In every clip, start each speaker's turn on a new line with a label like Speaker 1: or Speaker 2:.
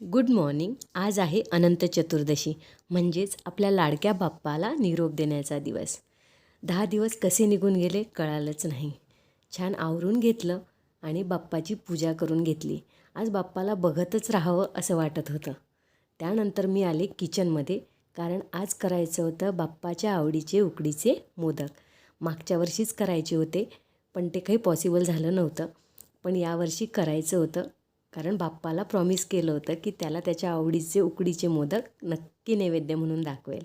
Speaker 1: Good morning आज आहे अनंत चतुर्दशी म्हणजेच आपल्या लाडक्या बाप्पाला निरोप देण्याचा दिवस. दहा दिवस कसे निघून गेले कळालंच नाही. छान आवरून घेतलं आणि बाप्पाची पूजा करून घेतली. आज बाप्पाला बघतच राहावं असं वाटत होतं. त्यानंतर मी आले किचनमध्ये कारण आज करायचं होतं बाप्पाच्या आवडीचे उकडीचे मोदक. मागच्या वर्षीच करायचे होते पण ते काही पॉसिबल झालं नव्हतं. पण यावर्षी करायचं होतं कारण बाप्पाला प्रॉमिस केलं होतं की त्याला त्याच्या आवडीचे उकडीचे मोदक नक्की नैवेद्य म्हणून दाखवेल.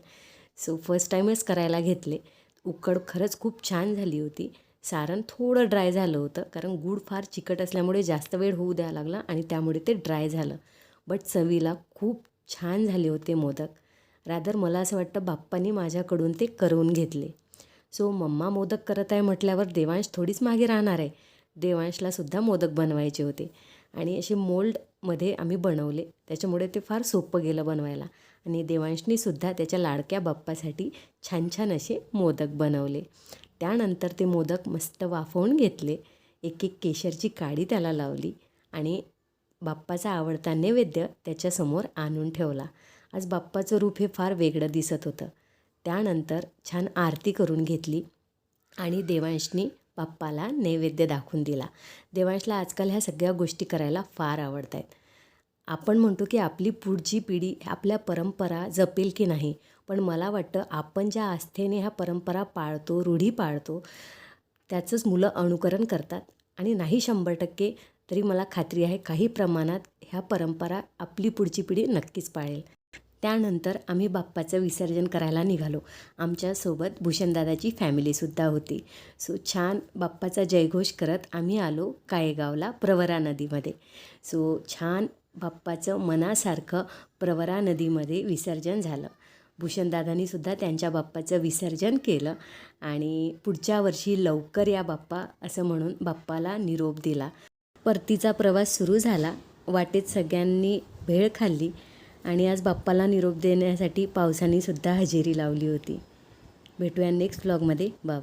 Speaker 1: सो फर्स्ट टाईमच करायला घेतले. उकड खरंच खूप छान झाली होती. सारण थोडं ड्राय झालं होतं कारण गूळ फार चिकट असल्यामुळे जास्त वेळ होऊ द्यावा लागला आणि त्यामुळे ते ड्राय झालं. बट चवीला खूप छान झाले होते मोदक. रादर मला असं वाटतं बाप्पानी माझ्याकडून ते करून घेतले. सो मम्मा मोदक करत आहे म्हटल्यावर देवांश थोडीच मागे राहणार आहे. देवांशलासुद्धा मोदक बनवायचे होते. आणि असे मोल्डमध्ये आम्ही बनवले. त्याच्यामुळे ते फार सोपं गेलं बनवायला. आणि देवांशनीसुद्धा त्याच्या लाडक्या बाप्पासाठी छान छान असे मोदक बनवले. त्यानंतर ते मोदक मस्त वाफवून घेतले. एक एक केशरची काडी त्याला लावली आणि बाप्पाचा आवडता नैवेद्य त्याच्यासमोर आणून ठेवला. आज बाप्पाचं रूप हे फार वेगळं दिसत होतं. त्यानंतर छान आरती करून घेतली आणि देवांशनी बाप्पाला नैवेद्य दाखवून दिला. देवांशला आजकाल ह्या सगळ्या गोष्टी करायला फार आवडत आहेत आपण म्हणतो की आपली पुढची पिढी आपल्या परंपरा जपेल की नाही पण मला वाटतं आपण ज्या आस्थेने ह्या परंपरा पाळतो रूढी पाळतो त्याचंच मुलं अनुकरण करतात. आणि नाही शंभर टक्के तरी मला खात्री आहे काही प्रमाणात ह्या परंपरा आपली पुढची पिढी नक्कीच पाळेल. त्यानंतर आम्ही बाप्पाचं विसर्जन करायला निघालो. आमच्यासोबत भूषणदादाची फॅमिलीसुद्धा होती. सो छान बाप्पाचा जयघोष करत आम्ही आलो काळेगावला प्रवरा नदीमध्ये. सो छान बाप्पाचं मनासारखं प्रवरा नदीमध्ये विसर्जन झालं. भूषणदादांनीसुद्धा त्यांच्या बाप्पाचं विसर्जन केलं आणि पुढच्या वर्षी लवकर या बाप्पा असं म्हणून बाप्पाला निरोप दिला. परतीचा प्रवास सुरू झाला. वाटेत सगळ्यांनी भेळ खाल्ली. आणि आज बाप्पाला निरोप देण्यासाठी पावसाने सुद्धा हजेरी लावली होती. भेटूया नेक्स्ट ब्लॉगमध्ये बाय